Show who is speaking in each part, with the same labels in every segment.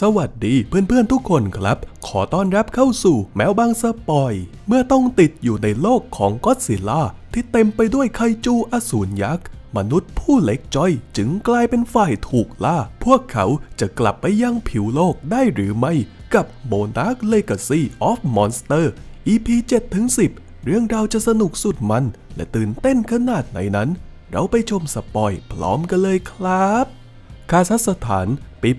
Speaker 1: สวัสดีเพื่อนๆทุกคนครับ ขอต้อนรับเข้าสู่แมวบางสปอย เมื่อต้องติดอยู่ในโลกของก็อดซิลล่าที่เต็มไปด้วยไคจูอสูรยักษ์ มนุษย์ผู้เล็กจ้อยจึงกลายเป็นฝ่ายถูกล่า พวกเขาจะกลับไปยังผิวโลกได้หรือไม่ กับ Monarch Legacy of Monster EP 7-10 เรื่องราวจะสนุกสุดมัน และตื่นเต้นขนาดไหนนั้น เราไปชมสปอยพร้อมกันเลยครับ คาซัคสถาน ปี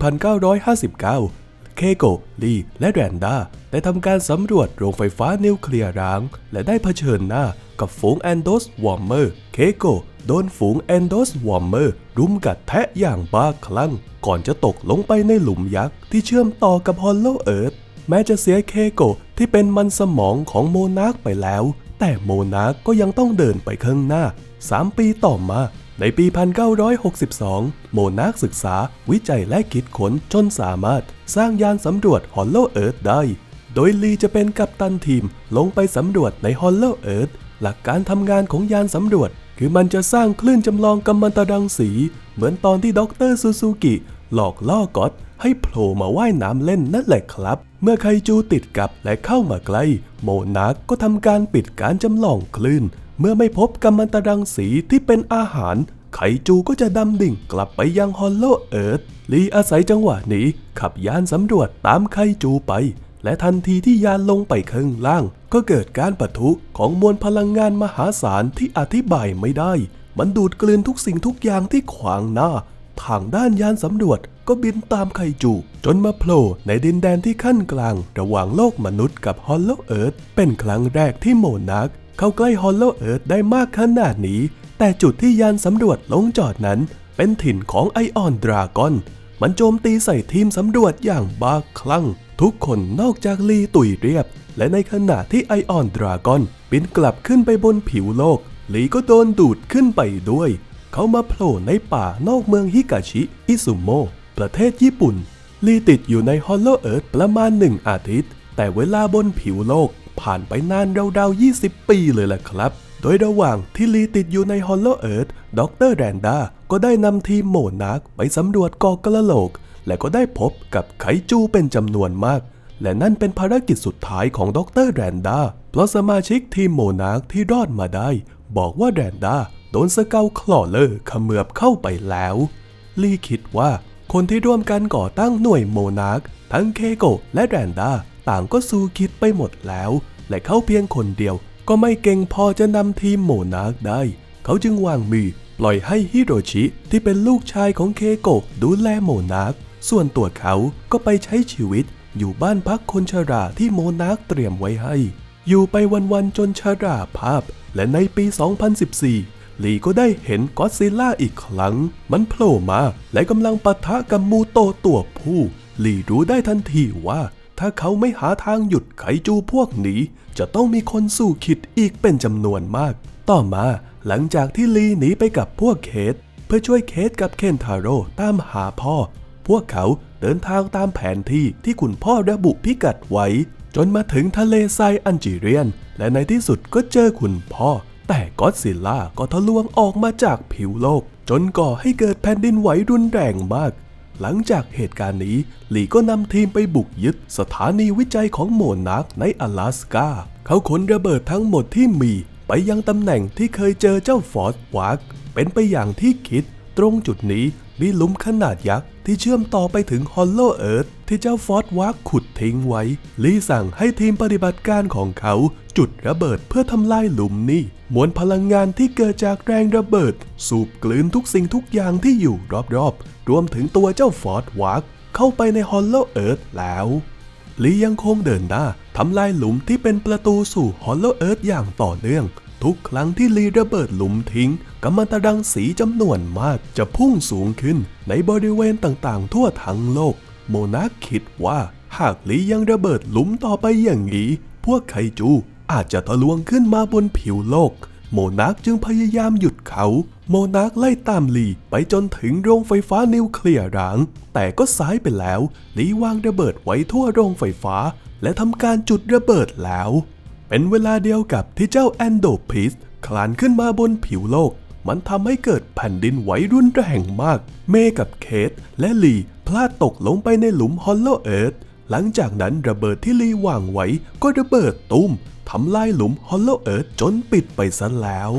Speaker 1: 1959 เคโกลี และแรนดาได้ทำการสำรวจโรงไฟฟ้านิวเคลียร์ร้าง และได้เผชิญหน้ากับฝูงแอนโดสวอร์เมอร์ เคโกโดนฝูงแอนโดสวอร์เมอร์รุมกัดแทะอย่างบ้าคลั่ง ก่อนจะตกลงไปในหลุมยักษ์ที่เชื่อมต่อกับฮอลโลเอิร์ธแม้จะเสียเคโกะที่เป็นมันสมองของโมนาร์กไปแล้ว แต่โมนาร์กก็ยังต้องเดินไปข้างหน้า 3 ปีต่อมา ในปี 1962 โมนากศึกษาวิจัยและคิดค้นจนสามารถสร้างยานสำรวจฮอลโลเอิร์ธได้ โดยลีจะเป็นกัปตันทีมลงไปสำรวจในฮอลโลเอิร์ธหลักการทำงานของยานสำรวจ คือมันจะสร้างคลื่นจำลองกัมมันตรังสี เหมือนตอนที่ด็อกเตอร์ซูซูกิหลอกล่อก็อตให้โผล่มาว่ายน้ำเล่นนั่นแหละครับ เมื่อไคจูติดกับและเข้ามาใกล้ โมนากก็ทำการปิดการจำลองคลื่น เมื่อไม่พบกัมมันตรังสีที่เป็นอาหาร ไคจูก็จะดำดิ่งกลับไปยังฮอลโลเอิร์ธลีอาศัยจังหวะนี้ขับยานสำรวจตามไคจูไป และทันทีที่ยานลงไปข้างล่าง ก็เกิดการปะทุของมวลพลังงานมหาศาลที่อธิบายไม่ได้ มันดูดกลืนทุกสิ่งทุกอย่างที่ขวางหน้า ทางด้านยานสำรวจก็บินตามไคจู จนมาโผล่ในดินแดนที่ขั้นกลาง ระหว่างโลกมนุษย์กับฮอลโลเอิร์ธเป็นครั้งแรกที่โมนาร์ก เข้าใกล้ฮอลโลเอิร์ธได้มากขนาดนี้ แต่จุดที่ยานสำรวจลงจอดนั้น เป็นถิ่นของไอออนดราก้อน มันโจมตีใส่ทีมสำรวจอย่างบ้าคลั่ง ทุกคนนอกจากลีตุยเรียบ และในขณะที่ไอออนดราก้อนบินกลับขึ้นไปบนผิวโลก ลีก็โดนดูดขึ้นไปด้วย เขามาโผล่ในป่านอกเมืองฮิกาชิอิซุโมประเทศญี่ปุ่นลีติดอยู่ในฮอลโลเอิร์ธประมาณหนึ่งอาทิตย์ แต่เวลาบนผิวโลก ผ่านไปนานราวๆ 20 ปีเลยแหละครับ โดยระหว่างที่ลีติดอยู่ในฮอลโลเอิร์ธดรแรนดาก็ได้นำทีมโมนาร์กไปสำรวจกาะกระโหลก และก็ได้พบกับไคจูเป็นจำนวนมาก และนั่นเป็นภารกิจสุดท้ายของดรแรนดาเพราะสมาชิกทีมโมนาร์กที่รอดมาได้ บอกว่าแรนดาโดนสเกลคลอเลอร์เขมือบเข้าไปแล้วลีคิดว่าคนที่ร่วมกันก่อตั้งหน่วยโมนาร์กทั้งเคโกะและแรนดา ต่างก็สู้คิดไปหมดแล้ว และเขาเพียงคนเดียว ก็ไม่เก่งพอจะนำทีมโมนาร์ได้ เขาจึงวางมือปล่อยให้ฮิโรชิที่เป็นลูกชายของเคโกะดูแลโมนาร์ส่วนตัวเขาก็ไปใช้ชีวิต อยู่บ้านพักคนชราที่โมนาร์เตรียมไว้ให้ อยู่ไปวันๆจนชราภาพ และในปี 2014ลีก็ได้เห็นก็อดซิลล่าอีกครั้ง มันโผล่มาและกำลังปะทะกับมูโตตัวผู้ ลีรู้ได้ทันทีว่า ถ้าเขาไม่หาทางหยุดไขจูพวกนี้ จะต้องมีคนสู้ขิดอีกเป็นจำนวนมาก ต่อมาหลังจากที่ลีหนีไปกับพวกเคสเพื่อช่วยเคสกับเคนทาโร่ตามหาพ่อ พวกเขาเดินทางตามแผนที่ที่คุณพ่อระบุพิกัดไว้ จนมาถึงทะเลทรายอันจีเรียน และในที่สุดก็เจอคุณพ่อ แต่ก็อดซิลล่าก็ทะลวงออกมาจากผิวโลก จนก่อให้เกิดแผ่นดินไหวรุนแรงมาก หลังจากเหตุการณ์นี้ลีก็นำทีมไปบุกยึดสถานีวิจัยของโมนาร์กใน阿拉สกา เขาขนระเบิดทั้งหมดที่มีไปยังตำแหน่งที่เคยเจอเจ้าฟอสวาร์กเป็นไปอย่างที่คิด ตรงจุดนี้มีหลุมขนาดยักษ์ที่เชื่อมต่อไปถึงฮอลโลเอิร์ธที่เจ้าฟอสวาร์กขุดทิ้งไว้ ลีสั่งให้ทีมปฏิบัติการของเขาจุดระเบิดเพื่อทำลายหลุมนี้ มวลพลังงานที่เกิดจากแรงระเบิด สูบกลืนทุกสิ่งทุกอย่างที่อยู่รอบๆ รวมถึงตัวเจ้าฟอสวาร์กเข้าไปในฮอลโลเอิร์ธแล้วลียังคงเดินหน้าทำลายหลุมที่เป็นประตูสู่ฮอลโลเอิร์ธอย่างต่อเนื่อง ทุกครั้งที่ลีระเบิดหลุมทิ้งกัมมันตรังสีจำนวนมากจะพุ่งสูงขึ้นในบริเวณต่างๆ ทั่วทั้งโลก โมนาคิดว่าหากลียังระเบิดหลุมต่อไปอย่างนี้ พวกไคจูอาจจะทะลวงขึ้นมาบนผิวโลก โมนาคจึงพยายามหยุดเขา โมนาร์คไล่ตามลีไปจนถึงโรงไฟฟ้านิวเคลียร์ร้าง แต่ก็สายไปแล้ว ลีวางระเบิดไว้ทั่วโรงไฟฟ้า และทำการจุดระเบิดแล้ว เป็นเวลาเดียวกับที่เจ้าแอนโดพิสคลานขึ้นมาบนผิวโลก มันทำให้เกิดแผ่นดินไหวรุนแรงมาก เมกับเคทและลีพลาดตกลงไปในหลุมฮอลโลเอิร์ธ หลังจากนั้นระเบิดที่ลีวางไว้ก็ระเบิดตุ้มทำลายหลุมฮอลโลเอิร์ธจนปิดไปซะแล้ว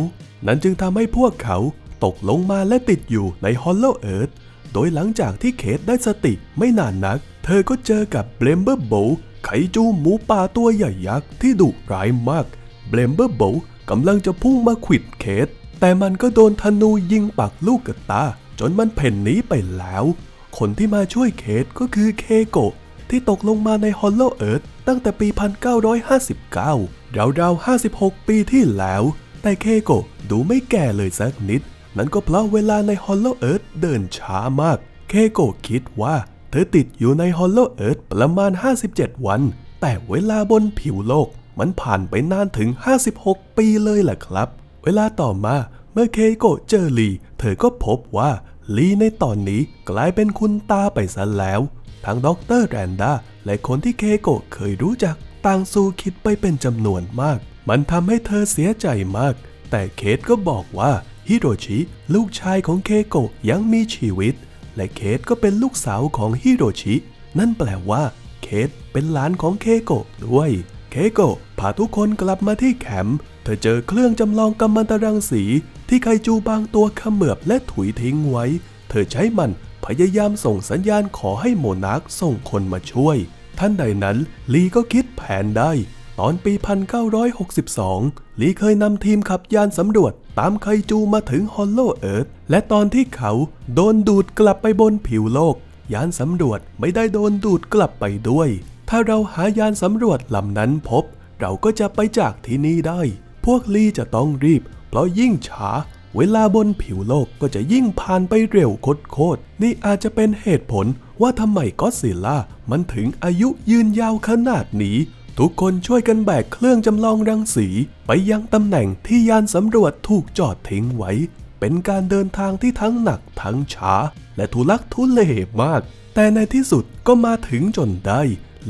Speaker 1: นั่นจึงทำให้พวกเขาตกลงมาและติดอยู่ในฮอลโลเอิร์ธโดยหลังจากที่เคทได้สติไม่นานนัก เธอก็เจอกับเบลมเบอร์โบไคจูหมูป่าตัวใหญ่ยักษ์ที่ดุร้ายมากเบลมเบอร์โบกำลังจะพุ่งมาขวิดเคทแต่มันก็โดนธนูยิงปักลูกกระตา จนมันเพ่นหนีไปแล้ว คนที่มาช่วยเคทก็คือเคโกะ ที่ตกลงมาในฮอลโลเอิร์ธตั้งแต่ปี 1959 ราวๆ 56 ปีที่แล้ว แต่เคโกะดูไม่แก่เลยสักนิด นั่นก็เพราะเวลาในฮอลโลเอิร์ธเดินช้ามาก เคโกะคิดว่าเธอติดอยู่ในฮอลโลเอิร์ธประมาณ 57 วัน แต่เวลาบนผิวโลกมันผ่านไปนานถึง 56 ปีเลยแหละครับ เวลาต่อมาเมื่อเคโกะเจอลี เธอก็พบว่าลีในตอนนี้กลายเป็นคุณตาไปซะแล้ว ทั้งด็อกเตอร์แรนดาและคนที่เคโกะเคยรู้จักต่างสู้คิดไปเป็นจำนวนมาก มันทำให้เธอเสียใจมาก แต่เคทก็บอกว่าฮิโรชิลูกชายของเคโกะยังมีชีวิต และเคทก็เป็นลูกสาวของฮิโรชิ นั่นแปลว่า เคทเป็นหลานของเคโกะด้วย เคโกะพาทุกคนกลับมาที่แคมป์เธอเจอเครื่องจำลองกัมมันตรังสี ที่ไคจูบางตัวขมือบและถุยทิ้งไว้ เธอใช้มัน พยายามส่งสัญญาณขอให้โมนาร์คส่งคนมาช่วย ท่านใดนั้นลีก็คิดแผนได้ ตอนปี 1962 ลีเคยนำทีมขับยานสำรวจตามไคจูมาถึงฮอลโลเอิร์ธและตอนที่เขาโดนดูดกลับไปบนผิวโลก ยานสำรวจไม่ได้โดนดูดกลับไปด้วย ถ้าเราหายานสำรวจลำนั้นพบ เราก็จะไปจากที่นี่ได้ พวกลีจะต้องรีบ เพราะยิ่งช้า เวลาบนผิวโลกก็จะยิ่งผ่านไปเร็วโคตรๆนี่อาจจะเป็นเหตุผลว่าทำไมก็อดซิลล่ามันถึงอายุยืนยาวขนาดนี้ ทุกคนช่วยกันแบกเครื่องจำลองรังสี ไปยังตำแหน่งที่ยานสำรวจถูกจอดทิ้งไว้ เป็นการเดินทางที่ทั้งหนักทั้งช้า และทุลักทุเลมาก แต่ในที่สุดก็มาถึงจนได้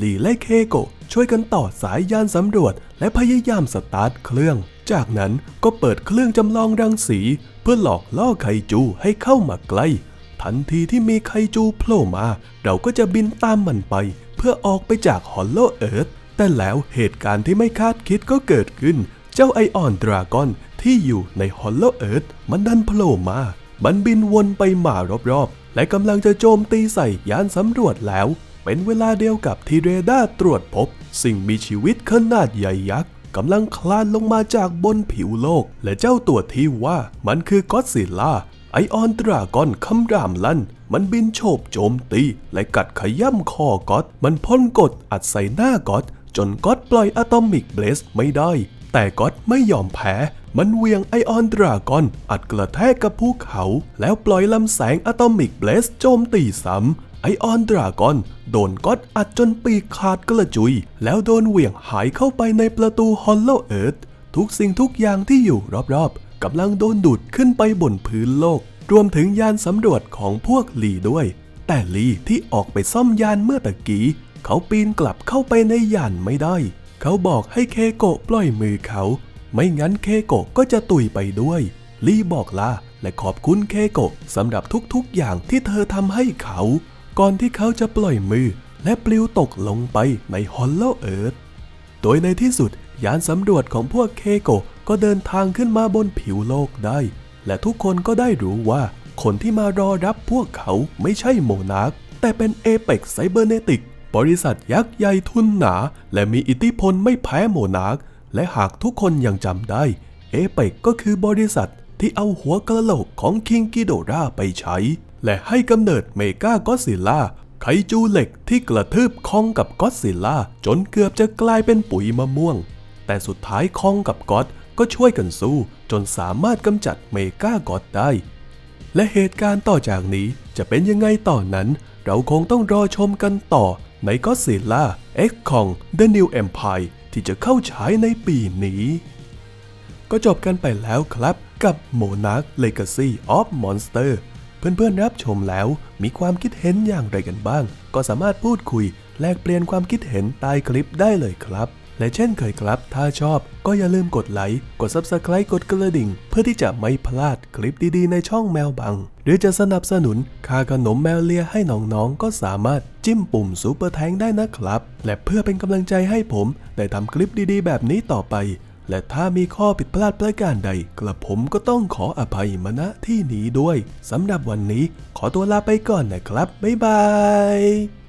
Speaker 1: ลีและเคโกช่วยกันต่อสายยานสำรวจและพยายามสตาร์ทเครื่อง จากนั้นก็เปิดเครื่องจำลองรังสีเพื่อหลอกล่อไคจูให้เข้ามาใกล้ ทันทีที่มีไคจูโผล่มา เราก็จะบินตามมันไป เพื่อออกไปจากฮอลโลเอิร์ธแต่แล้วเหตุการณ์ที่ไม่คาดคิดก็เกิดขึ้น เจ้าไอออนดราก้อนที่อยู่ในฮอลโลเอิร์ธมันดันโผล่มา มันบินวนไปมารอบๆ และกำลังจะโจมตีใส่ยานสำรวจแล้ว เป็นเวลาเดียวกับที่เรดาร์ตรวจพบ สิ่งมีชีวิตขนาดใหญ่ยักษ์ กำลังคลานลงมาจากบนผิวโลก และเจ้าตัวที่ว่ามันคือก็อดซิลล่าไอออนดรากอนคำรามลั่น มันบินโฉบโจมตี และกัดขย่ำคอก็อดมันพ่นกดอัดใส่หน้าก็อดจนก็อดปล่อยอะตอมิกเบลสไม่ได้ แต่ก็อดไม่ยอมแพ้ มันเวียงไอออนดรากอน อัดกระแทกกับภูเขา แล้วปล่อยลำแสงอะตอมิกเบลสโจมตีซ้ำ ไอออนดราก้อนโดนก็อดอัดจนปีกขาดกระจุย แล้วโดนเหวี่ยงหายเข้าไปในประตูฮอลโลเอิร์ธทุกสิ่งทุกอย่างที่อยู่รอบๆกำลังโดนดูดขึ้นไปบนพื้นโลก รวมถึงยานสำรวจของพวกลีด้วย แต่ลีที่ออกไปซ่อมยานเมื่อตะกี้ เขาปีนกลับเข้าไปในยานไม่ได้ เขาบอกให้เคโกะปล่อยมือเขา ไม่งั้นเคโกะก็จะตุยไปด้วย ลีบอกลาและขอบคุณเคโกะสำหรับทุกๆอย่างที่เธอทำให้เขา ก่อนที่เขาจะปล่อยมือและปลิวตกลงไปในฮอลโลเอิร์ธโดยในที่สุดยานสำรวจของพวกเคโกก็เดินทางขึ้นมาบนผิวโลกได้ และทุกคนก็ได้รู้ว่า คนที่มารอรับพวกเขาไม่ใช่โมนาร์คแต่เป็นเอเ x กไซเบอร์เนติก บริษัทยักษ์ใหญ่ทุนหนา และมีอิทธิพลไม่แพ้โมนาร์คและหากทุกคนยังจำได้ เอเ x กก็คือบริษัทที่เอาหัวกระโหลกของคิงกิโดราไปใช้ และให้กำเนิดเมกาก็อดซิลล่าไคจูเหล็กที่กระทืบคองกับก็อดซิลล่าจนเกือบจะกลายเป็นปุ๋ยมะม่วง แต่สุดท้ายคองกับก็อดก็ช่วยกันสู้ จนสามารถกำจัดเมกาก็อดได้ และเหตุการณ์ต่อจากนี้จะเป็นยังไงต่อนนั้น เราคงต้องรอชมกันต่อในก็อดซิลล่า X ของ The New Empire ที่จะเข้าฉายในปีนี้ ก็จบกันไปแล้วครับกับ Monarch Legacy of Monster เพื่อนๆรับชมแล้วมีความคิดเห็นอย่างไรกันบ้าง ก็สามารถพูดคุย แลกเปลี่ยนความคิดเห็นใต้คลิปได้เลยครับ และเช่นเคยครับ ถ้าชอบก็อย่าลืมกดไลค์ กด Subscribe กดกระดิ่ง เพื่อที่จะไม่พลาดคลิปดีๆ ในช่องแมวบัง หรือจะสนับสนุนค่าขนมแมวเลียให้น้องๆ ก็สามารถจิ้มปุ่มซูเปอร์แทงได้นะครับ และเพื่อเป็นกำลังใจให้ผมได้ทำคลิปดีๆ แบบนี้ต่อไป และถ้ามีข้อผิดพลาดประการใด กระผมก็ต้องขออภัยมาณที่นี้ด้วยสำหรับวันนี้ขอตัวลาไปก่อนนะครับ บ๊ายบาย